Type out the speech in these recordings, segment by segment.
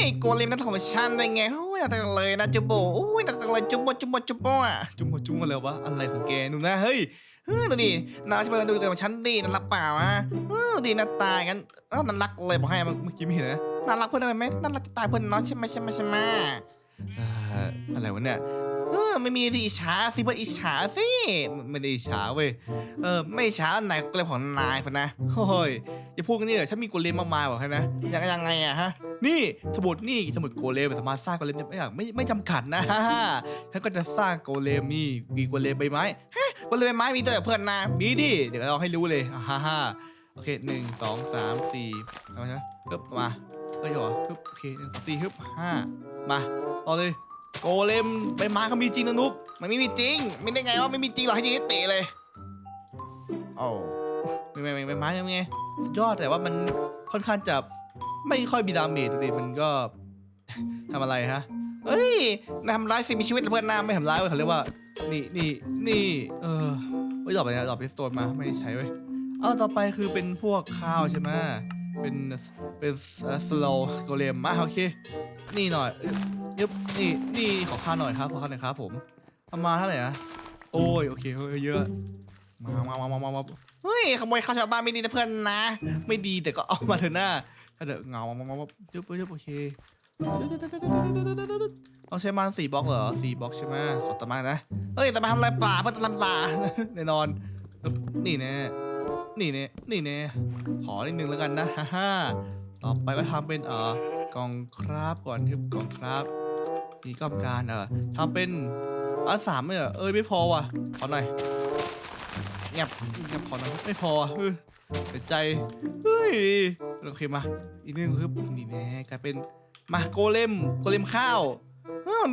ยโกเลมนั่นของฉันได้ไงโอ้ยน่าจังเลยนะจุบโบโอ้ยน่าจังเลยจุบโบจุบโบจุบโบอะจุบโบจุบโบอะไรวะอะไรของแกหนูนะเฮ้ยเฮ้ยดูดินายจะไปดูกันของฉันดีน่ารักเปล่าอะเออดีน่าตายกันเออน่ารักเลยบอกให้เมื่อกี้ไม่เห็นนะน่ารักเพื่อนได้ไหมน่ารักจะตายเพื่อนเนาะใช่ไหมใช่ไหมใช่ไหมเอ่ออะไรวะเนี่ย เออไม่มีที่อิจฉาสิเพื่อนอิจฉาสิไม่ได้อิจฉาเว้ยเออไม่อิจฉาไหนก็เลยของนายพอนนะโอ้ยอย่าพูดกันนี่เลยฉันมีโกเลมมากมายบอกให้นะยังยังไงอะฮะ นี่สมุดนี่สมุดโกเลมสามารถสร้างโกเลมได้ไม่อยากไม่ไม่จำกัดนะฮ่าฮ่าฉันก็จะสร้างโกเลมนี่มีโกเลมใบไม้ฮะโกเลมใบไม้มีตัวกับเพื่อนนะมีดิเดี๋ยวเราให้รู้เลยฮ่าฮ่าโอเคหนึ่งสองสามสี่เอามาช่ไหมฮึบมาเอ้ยเหรอฮึบโอเคหนึ่งสองสี่ฮึบห้ามาต่อเลย โกเลมใบไม้เขามีจริงนะนุ๊กมันไม่มีจริง ไม่ได้ไงว่าไม่มีจริงหรอกให้จริงให้เตะเลยโอ้ไม่ไม่ไม่ไม่ไม้ยังไงสุดยอดแต่ว่ามันค่อนข้างจะไม่ค่อยมีดาเมจตัวเองมันก็ทำอะไรฮะเฮ้ยนายทำร้ายสิ่งมีชีวิตเพื่อนหน้าไม่ทำร้ายเว้ยเขาเรียกว่า นี่นี่นี่ เออเฮ้ยดอกไปนะดอกพิสโตนมาไม่ได้ใช้เว้ยเอาต่อไปคือเป็นพวกข้าวใช่ไหม เป็นเป็นสโลโกเลมมาโอเค นี่หน่อยยึบนี่นี่ขอข้าหน่อยครับขอข้าหน่อยครับผมเอามาเท่าไหร่นะโอ้ยโอเคเฮ้ยเยอะมามามามามาเฮ้ยขโมยข้าวชาวบ้านไม่ดีนะเพื่อนนะ ไม่ดีแต่ก็เอามาเถอะหน้าถ้าเกิดเงามามามาจุ๊บจุ๊บโอเคต้องใช้มันสี่บล็อกเหรอสี่บล็อกใช่ไหมขอตะมานะเฮ้ยตะมาทำอะไรป่าเพื่อนตะลันป่าแน่นอนนี่แน่ นี่แน่นี่แน่ขอนิดนึงแล้วกันนะฮ่าฮ่าต่อไปก็ทำเป็นเอ่อกล่องคราบก่อนทึบกล่องคราบนี่ก็การเออทำเป็นอะสามเนี่ยเอ้ยไม่พอว่ะขอหน่อยเงียบเงียบขอหน่อยไม่พอเฮ้ยเสียใจเฮ้ยโอเคมาอีกนึงคือนี่แน่กลายเป็นมาโกเลมโกเลมข้าว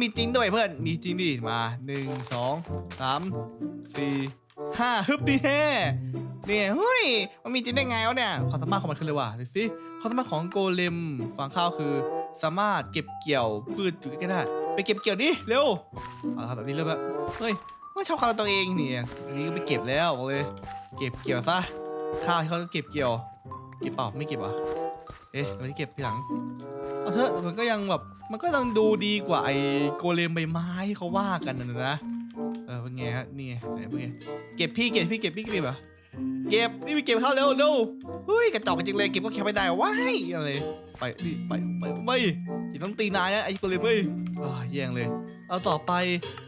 มีจริงด้วยเพื่อนมีจริงดิมาหนึ่งสองสามสี่ห้าฮึบดีแฮ่ เนี่ยเฮ้ยมันมีจริงได้ไงวะเนี่ยความสามารถของมันคืออะไรวะดูสิความสามารถของโกเลมฟางข้าวคือ สามารถเก็บเกี่ยวพืชอยู่ใกล้ได้ ไปเก็บเกี่ยวดิเร็วเอาละครับแบบนี้เริ่มแล้วเฮ้ยไม่ชอบข้าวตัวเองเนี่ยอันนี้ก็ไปเก็บแล้วบอกเลย เก็บเกี่ยวซะข้าวที่เขาเก็บเกี่ยว เก็บเปล่าไม่เก็บอะเอ๊ะเราจะเก็บทีหลังเอาเถอะมันก็ยังแบบมันก็ต้องดูดีกว่าไอ้โกเลมใบไม้ที่เขาว่ากันนะนะเออเป็นไงฮะนี่ไงไหนเป็นไงเก็บพี่เก็บพี่เก็บพี่เก็บเหรอ เก็บนี่ไปเก็บข้าวเร็วเร็วเฮ้ยกระจอกจริงเลยเก็บก็แค่ไม่ได้ว้ายอะไรไปนี่ไปไปไปอย่าต้องตีนายนะไอ้โกเลมเว้ยอ่าแย่งเลยเอาต่อไป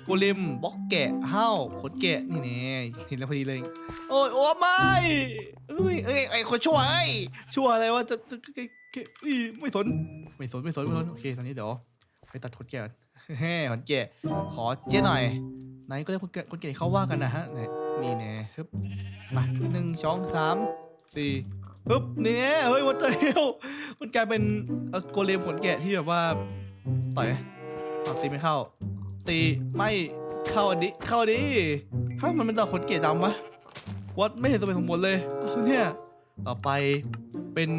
โกเลมบล็อกแกะห้าวขนแกะนี่แน่เห็นแล้วพอดีเลยโอ้ยโอ้ไม่เอ้ยเอ้ยไอ้คนชั่วเอ้ยชั่วอะไรวะจะจะจะจะอีไม่สนไม่สนไม่สนไม่สนโอเคตอนนี้เดี๋ยวไปตัดขนแกะก่นแฮ่ขนแกะขอเจ๊หน่อยไหนก็เรียกคนแกะคนแกะเขาว่ากันนะฮะ นี่แน่ฮึบมาหนึ่งสองสามสี่ฮึบนี่แน่เฮ้ยวันเดียวมันกลายเป็นโกเลมขนแกะที่แบบว่าต่อยเอาตีไม่เข้า ตีไม่เข้าอันนี้เข้าอันนี้ถ้ามันเป็นต่อขนเกลียดำปะวัดไม่เห็นสมเหตุสมผลเลยเนี่ยต่อไปเป็น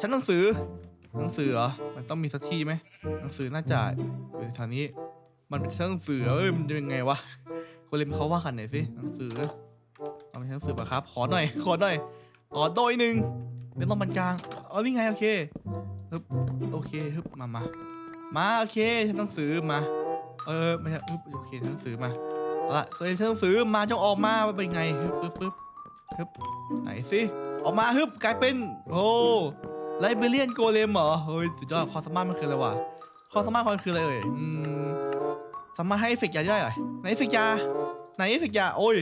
ชั้นหนังสือ หนังสือเหรอมันต้องมีสักที่ไหมหนังสือน่าจะอยู่แถวนี้ มันเป็นชั้นหนังสือเอ้ยมันจะเป็นไงวะ คนเล่นเขาว่ากันหน่อยสิหนังสือเอาเป็นชั้นหนังสือปะครับ ขอหน่อย ขอหน่อย ขอโดยหนึ่งเป็นต้องมันกลางเอานี่ไงโอเคฮึบโอเคฮึบมามามาโอเคชั้นหนังสือมา เออไม่ใช่ปึ๊บโอเคหนังสือมาเอาละตัวเองหนังสือมาจงออกมาว่าเป็นไงฮึบปึ๊บปึ๊บฮึบไหนสิออกมาฮึบกลายเป็นโอ้ไลเบเรียนโกเลมเหรอเฮ้ยสุดยอดความสามารถมันคืออะไรวะความสามารถมันคืออะไรเอ่ยอืมสามารถให้เอฟเฟกต์ยาได้เหรอไหนเอฟเฟกต์ยา ไหนเอฟเฟกต์ยาโอ้ย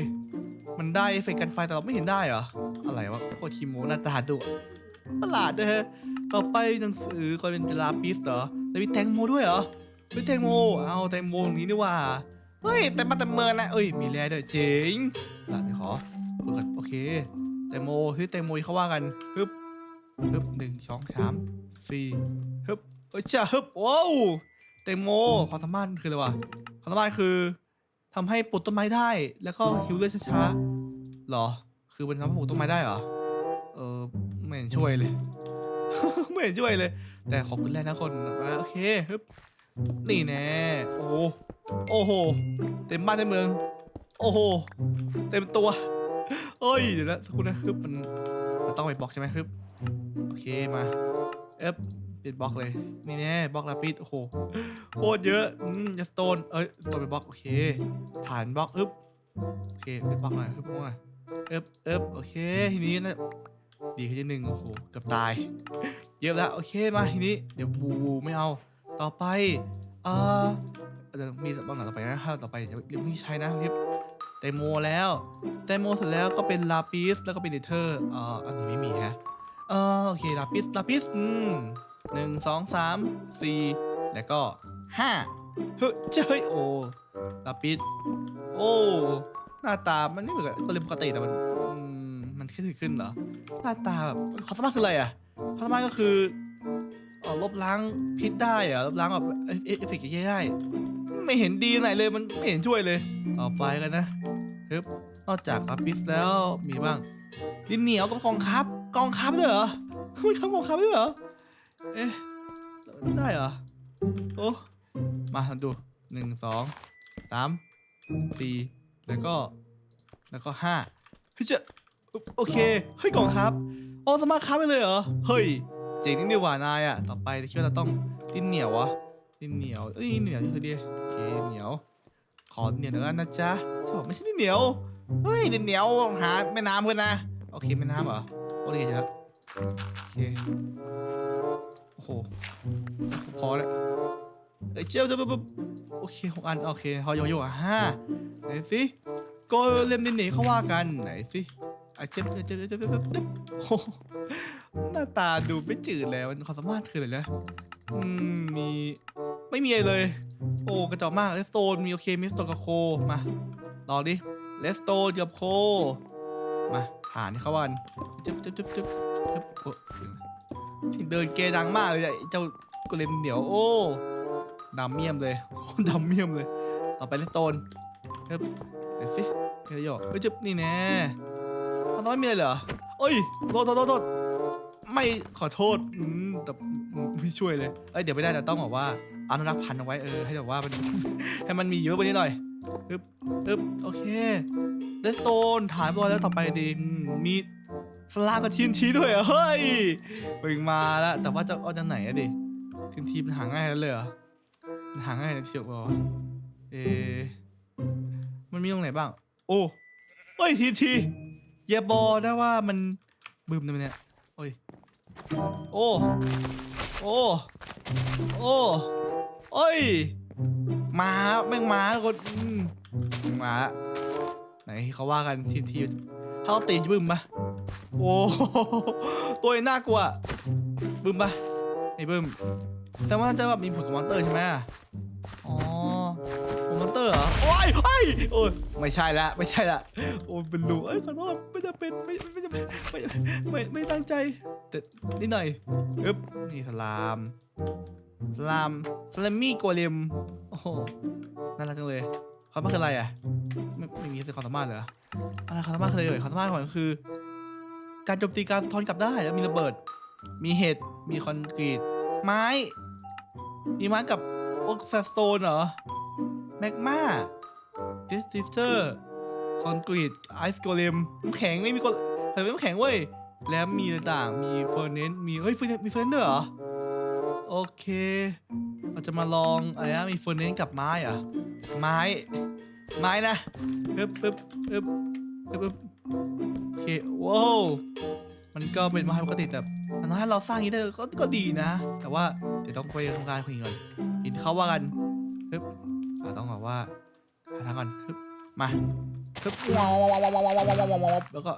มันได้เอฟเฟกต์กันไฟแต่เราไม่เห็นได้เหรอ อะไรวะโคตรคิโมหน้าตาดุประหลาดด้วยฮะต่อไปหนังสือก็เป็นเวลาปิสเหรอแล้วมีแตงโมด้วยเหรอเฮ้ยแตงโม เอาแตงโมตรงนี้ดีกว่า เฮ้ย แต่มาแต่เมินนะเอ้ย มีแร่ด้วยเจ๋งอะเดี๋ยวขอเปิดโอเค แตงโมเฮ้ยแตงโมเขาว่ากันฮึบฮึบหนึ่งสองสามสี่ฮึบเอ้ยจ้าฮึบว้าวแตงโมความสามารถคืออะไรวะความสามารถคือ ทำให้ปลูกต้นไม้ได้ แล้วก็หิวเลือดช้าๆหรอ คือมันทำให้ปลูกต้นไม้ได้เหรอ เออไม่เห็นช่วยเลย ไม่เห็นช่วยเลย แต่ขอบคุณแรกนะคนนะโอเคฮึบนี่แน่โอ้โหโอ้โห เต็มบ้านเต็มเมือง โอ้โห เต็มตัวเอ้ย เดี๋ยวนะสักครู่นะฮึบมันมันต้องไปบล็อกใช่ไหมฮึบ โอเคมาเอฟเป็นบล็อกเลย นี่แน่บล็อกลาปิดโอ้โหโคตรเยอะอืมจะสโตนเอ้ยสโตนเป็นบล็อกโอเค ฐานบล็อกอึ๊บโอเคเป็นบล็อกหน่อยอึ๊บหน่อยอึ๊บอึ๊บโอเคทีนี้นะดีขึ้นนิดนึงโอ้โหเกือบตาย เยอะแล้วโอเคมาทีนี้เดี๋ยวบูบูไม่เอาต่อไปเอ่อเดี๋ยวมีบ้างหลังต่อไปนะถ้าต่อไปเดี๋ยวเดี๋ยวไม่ใช้นะพี่เดโมแล้วเดโมเสร็จแล้วก็เป็นลาปิสแล้วก็เป็นเนเธอร์เอ่ออันนี้ไม่มีฮะเออโอเคลาปิสลาปิสอืม หนึ่งสองสามสี่แล้วก็ห้าเฮ้ยเจ้ยโอ้ลาปิสโอ้ หน้าตามันไม่เหมือนกับก็เลยปกติแต่มันมันขึ้นขึ้นเหรอ หน้าตาแบบความสามารถคืออะไรอะพลังงาก็คือเอ่อลบล้างพิษได้เหรอะลบล้างแบบเอฟเฟกต์แย่ๆได้ ไม่เห็นดีไหนเลยมันไม่เห็นช่วยเลยต่อไปกันนะฮึบนอกจากลาปิสแล้วมีบ้างดินเหนียวกับกองครับ กองครับด้วยเหรอคุณทำกองครับด้วยเหรอ เอ๊ะได้เหรอ โอ้ มาทำดูหนึ่งสองสามสี่แล้วก็ แล้วก็ห้าเฮ้ยเจะโอเค เฮ้ยก่องครับอ๋อสามารถค้าไปเลยเหรอ เฮ้ย เจ๋งนี่ดีกว่านายอะ ต่อไปคิดว่าเราต้องดินเหนียววะดินเหนียวเอ้ยเหนียวนี่คือดีโอเคเหนียว ขอเหนียวหน่อยนะจ๊ะฉันบอกไม่ใช่ดินเหนียว เฮ้ยดินเหนียวหาแม่น้ำเพื่อนนะ โอเคแม่น้ำเหรอ โอเคเถอะโอเค โอ้โห พอแล้วเอ้ยเจ้าเจ้าปุ๊บโอเคหกอัน โอเคพอโยโย่อะห้าไหนสิก็เล่มดินเหนียวเขาว่ากัน ไหนสิอะเจ็บเจ็บเจ็บเจ็บเจ็บเจ็บโอ้หน้าตาดูไม่จืดแล้วความสามารถคืออะไรนะอืมมีไม่มีอะไรเลย โอ้กระจอกมากเลสโตนมีโอเคมิสโตนกับโคมาต่อดิเลสโตนกับโคมาผ่านที่เขาวันจึ๊บจึ๊บจึ๊บจึ๊บจึ๊บโอ้ เสียงเดินเกดังมากเลยอะไอ้เจ้ากุเลมเหนียวโอ้ดำเมี่ยมเลยโอ้ดำเมี่ยมเลย ต่อไปเลสโตนเฮ้ยเดี๋ยวสิเดี๋ยวโยกเฮ้ยจึ๊บนี่แน่มันไม่มีอะไรเหรอเอ้ยโทษโทษโทษโทษไม่ขอโทษอืมแต่ไม่ช่วยเลยเอ้ยเดี๋ยวไม่ได้แต่ต้องบอกว่าอนุรักษ์พันธุ์เอาไว้เออให้แบบว่ามัน ให้มันมีเยอะกว่านี้หน่อยอึ๊บอึ๊บโอเคเลสโตนฐานบอลแล้วต่อไปดินมี สลากับทีนทีด้วยเหรอเฮ้ยเปิงมาแล้วแต่ว่าจะเอาจากไหนอะดิทีนทีมันหาง่ายเลยเหรอหาง่ายนะเชียบอเอมันมีตรงไหนบ้าง โอ้เฮ้ยทีนทีอย่าบอกนะว่ามันบึมนะมันเนี่ยโอ้ยโอ้โอ้โอ้โอ้ยมาแม่งมาคนมาไหนเขาว่ากันทีทีถ้าเขาตีนจะบึมปะ โอ้โหตัวนี้น่ากลัวบึมปะไอ้บึมแสดงว่าจะแบบมีผลกับมอนเตอร์ใช่ไหมอ๋อผลมอนเตอร์เหรอโอ้ยโอ้ยโอ้ยไม่ใช่ละไม่ใช่ละโอ้ยเป็นรูเอ้ยขอโทษไม่จะเป็นไม่ไม่จะเป็นไม่ไม่ไม่ตั้งใจแต่นิดหน่อยอึ๊บนี่สลามสลามสลามมี่โกเลมโอ้โหน่ารักจังเลยความสามารถคืออะไรอะไม่ไม่มีความสามารถเหรออะไรความสามารถคืออะไรเอ่ยความสามารถของมันคือ การโจมตีการสะท้อนกลับได้แล้วมีระเบิด มีเห็ดมีคอนกรีต ไม้ มีไม้กับโอกซาสโตนเหรอ แมกมาดิสติฟเตอร์คอนกรีตไอซ์โกเลมน้ำแข็งไม่มีกดเฮ้ยน้ำแข็งเว้ย แล้วมีต่างมีเฟอร์เนนมีเฮ้ยเฟอร์เนนมีเฟอร์เนนด้วยเหรอ โอเคเราจะมาลองอะไรนะมีเฟอร์เนนกับไม้อะไม้ ไม้นะปึ๊บปึ๊บปึ๊บปึ๊บ โอเคว้าวมันก็เป็นไม้ปกติแต่ถ้าเราสร้างอย่างนี้ได้ก็ก็ดีนะ แต่ว่าเดี๋ยวต้องไปทำการคุยก่อนเห็นเขาว่ากันปึ๊บเราต้องแบบว่าหาทางก่อนปึ๊บมาปึ๊บว้าวว้าวว้าวว้าวว้าวว้าวว้าวแล้วก็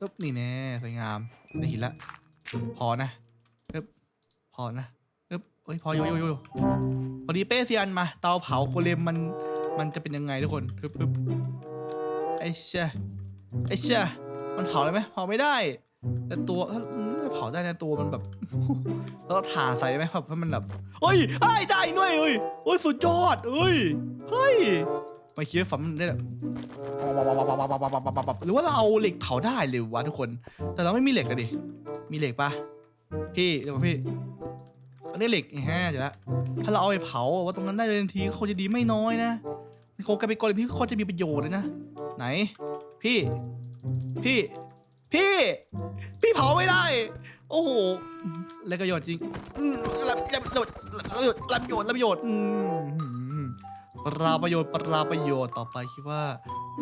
ปึ๊บนี่แน่สวยงามได้หินละพอนะปึ๊บพอนะปึ๊บเอ้ยพอโยโยโยพอดีเป้เซียนมา เตาเผาโคเลมมันมันจะเป็นยังไงทุกคนปึ๊บปึ๊บไอ้เชี่ย ไอ้เชี่ยมันเผาได้ไหมเผาไม่ได้ แต่ตัวถ้าเผาได้นะตัวมันแบบแล้วก็ถ่าใส่ไหมแบบให้มันแบบเฮ้ยเฮ้ยได้ด้วยเฮ้ยโอ้ยสุดยอดเฮ้ยเฮ้ยไม่คิดว่าฝันมันได้แบบหรือว่าเราเอาเหล็กเผาได้เลยวะทุกคน แต่เราไม่มีเหล็กอะดิมีเหล็กปะพี่เดี๋ยวพี่อันนี้เหล็กแฮะเดี๋ยวละถ้าเราเอาไปเผาว่าตรงนั้นได้เลยทันทีคงจะดีไม่น้อยนะมันคงกลายเป็นกรณีที่โคตรจะมีประโยชน์เลยนะ ไหน พี่ พี่ พี่ พี่เผาไม่ได้ โอ้โหและประโยชน์จริงอืมรับรับประโยชน์รับประโยชน์รับประโยชน์รับประโยชน์อืมปราประโยชน์ปราประโยชน์ต่อไปคิดว่า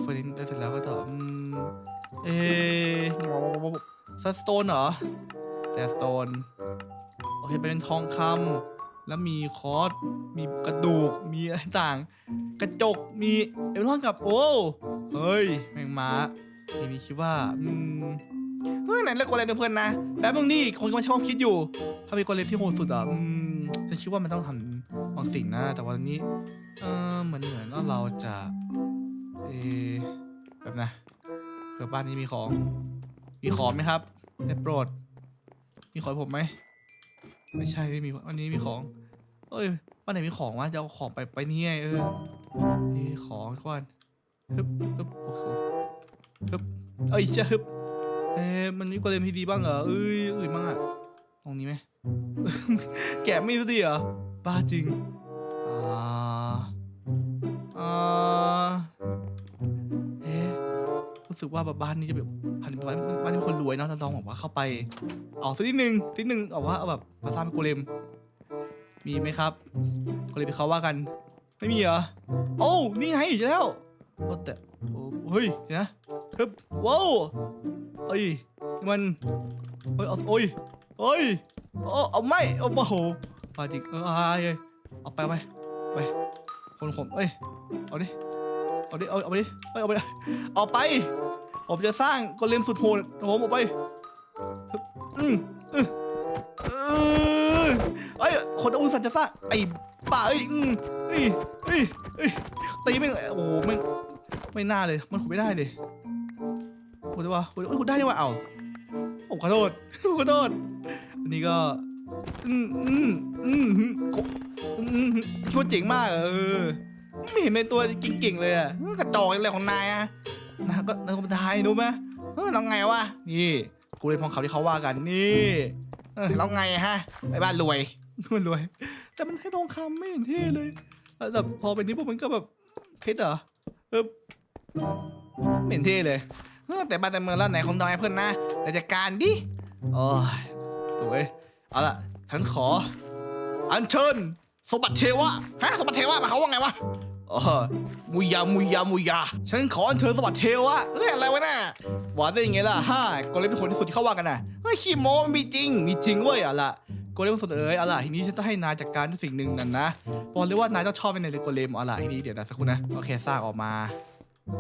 เฟรนได้เสร็จแล้วก็ต่ออืมเอสโตนเหรอแซสโตนโอเคเป็นทองคำแล้วมีคอร์สมีกระดูกมีอะไรต่าง กระจกมีเอลอนกับโอ้ เฮ้ยแมงม้าทีนี้คิดว่าอืมเฮ้ยไหนเลือกโกเลมเพื่อนๆนะแป๊บนึงนี่คนกำลังชอบคิดอยู่ ถ้าเป็นเลมที่โหดสุดอะอืมฉันคิดว่ามันต้องทำบางสิ่งนะ แต่วันนี้ เออเหมือนเหมือนว่าเราจะ เอแบบนะเผื่อบ้านนี้มีของ มีของไหมครับได้โปรด มีของผมไหมไม่ใช่ไม่มีวันนี้มีของ เอ้ยบ้านไหนมีของวะจะเอาของไปไปนี่ไงเออนี่ของก่อน ฮึบฮึบโอ้โหฮึบเอ้ยจะฮึบเอ๊ะมันมีกระเลมที่ดีบ้างเหรอเอ้ยอื่นบ้างอะตรงนี้ไหม แกะไม่รู้ดิเหรอบ้าจริงอ่าอ่าเอ๊ะรู้สึกว่าแบบบ้านนี้จะแบบพันบ้านบ้านนี้มีคนรวยเนาะเราลองบอกว่าเข้าไปเอาสักนิดนึงนิดนึงเอาว่าเอาแบบมาสร้างเป็นโกเลมมีไหมครับโกเลมที่เขาว่ากัน ไม่มีเหรอ โอ้นี่ไงอยู่แล้ว ว่าแต่โอ้เฮ้ยเดี๋ยวนะฮึบว้าวเอ้ยนี่มันเฮ้ยเอาโอ้ยเฮ้ยโอ้เอาไม่เอาโอ้โหปาจิกเออเอาไปเอาไปเอาไปไปคนขมเอ้ยเอาดิเอาดิเอาเอาไปดิเอ้ยเอาไปเอาไปผมจะสร้างโกเลมสุดโหดของผมเอาไปฮึบอืมอืมเออเอ้ยคนอุตส่าห์จะสร้างไอ้ป่าเอ้ยอืมเอ้ยเอ้ยเอ้ยตีไม่งโอ้โหไม่ ไม่น่าเลย มันขุดไม่ได้เลยขุดได้ปะขุดเอ้ยขุดได้นี่วะเอ้าโอ้ขอโทษขอโทษ อันนี้ก็อืมอืมอืมอืมอืมคิดว่าเจ๋งมากเออ ไม่เห็นเป็นตัวเก่งๆเลยอะกระจอกอะไรของนายอะนะก็นายก็ไม่ได้รู้ไหมเออแล้วไงวะ นี่ กูเลยพองเขาที่เขาว่ากัน นี่เออแล้วไงฮะ ไปบ้านรวยมันรวย แต่มันแค่ทองคำไม่เห็นเท่เลยแล้วพอเป็นนี้พวกมันก็แบบเพชรเหรอ ออเหม็นเท่เลยเออแต่บ้านแต่เมืองแล้วไหนของดอยเพื่อนนะเดี๋ยวจัดการดิโอ้ยสวยเอาล่ะฉันขอ อัญเชิญสมบัติเทวะฮะสมบัติเทวะหมายเขามว่าไงวะอ๋อมุยา มุยา มุยา ฉันขออัญเชิญสมบัติเทวะเอ้ยอะไรวะน่ะหวานได้ยังไงล่ะฮ่าก็เลยเป็นคนที่สุดที่เขาว่ากันน่ะ เฮ้ยขี้โม้มีจริง มีจริงเว้ยอะล่ะ กเลมสุดเอ๋ยเอาล่ะทีนี้ฉันต้องให้นายจัดการสิ่งหนึ่งนั่นนะบอกเลยว่านายต้องชอบเป็นในโกเลมเอาล่ะทีนี้เดี๋ยวนะสักครู่นะโอเคสร้างออกมา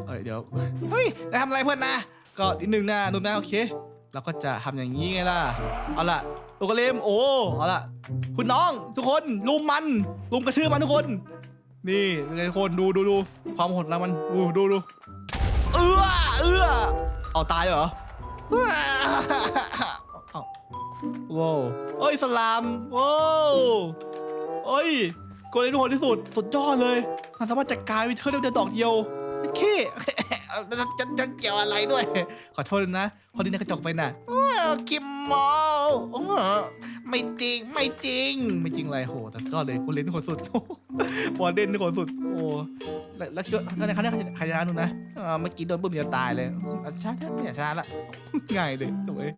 เอ้ยเดี๋ยวเฮ้ยนายทำอะไรเพื่อนนะก็นิดนึงนะนุ่นนะโอเคเราก็จะทำอย่างนี้ไงล่ะเอาล่ะตัวโกเลมโอ้เอาล่ะคุณน้องทุกคนลุมมันลุมกระทืบมันทุกคน นี่ทุกคนดูดูดูความโหดร้ายมันดูดูดูเอื้อเอื้อเอาตายเหรอ ว้าวเอ้ยสลามว้าวเอ้ยโกเลมทุกคนที่สุดสุดยอดเลยมันสามารถจัดการวิเทอร์ได้เดียวดอกเดียวโอเคจะจะจะเกี่ยวอะไรด้วย ขอโทษนะ พอดีนกระจกไปน่ะคิมมอลไม่จริงไม่จริง ไม่จริงอะไรโหแต่สุดยอดเลยคุณเล่นทุกคนสุดบอลเล่นทุกคนสุด โอ้แล้วแล้วคิดว่าใครใครใครชนะนุ่นนะเมื่อกี้โดนปุ๊บเดียวตายเลยอะชนะเนี่ยชนะละง่ายเลยถูกไหม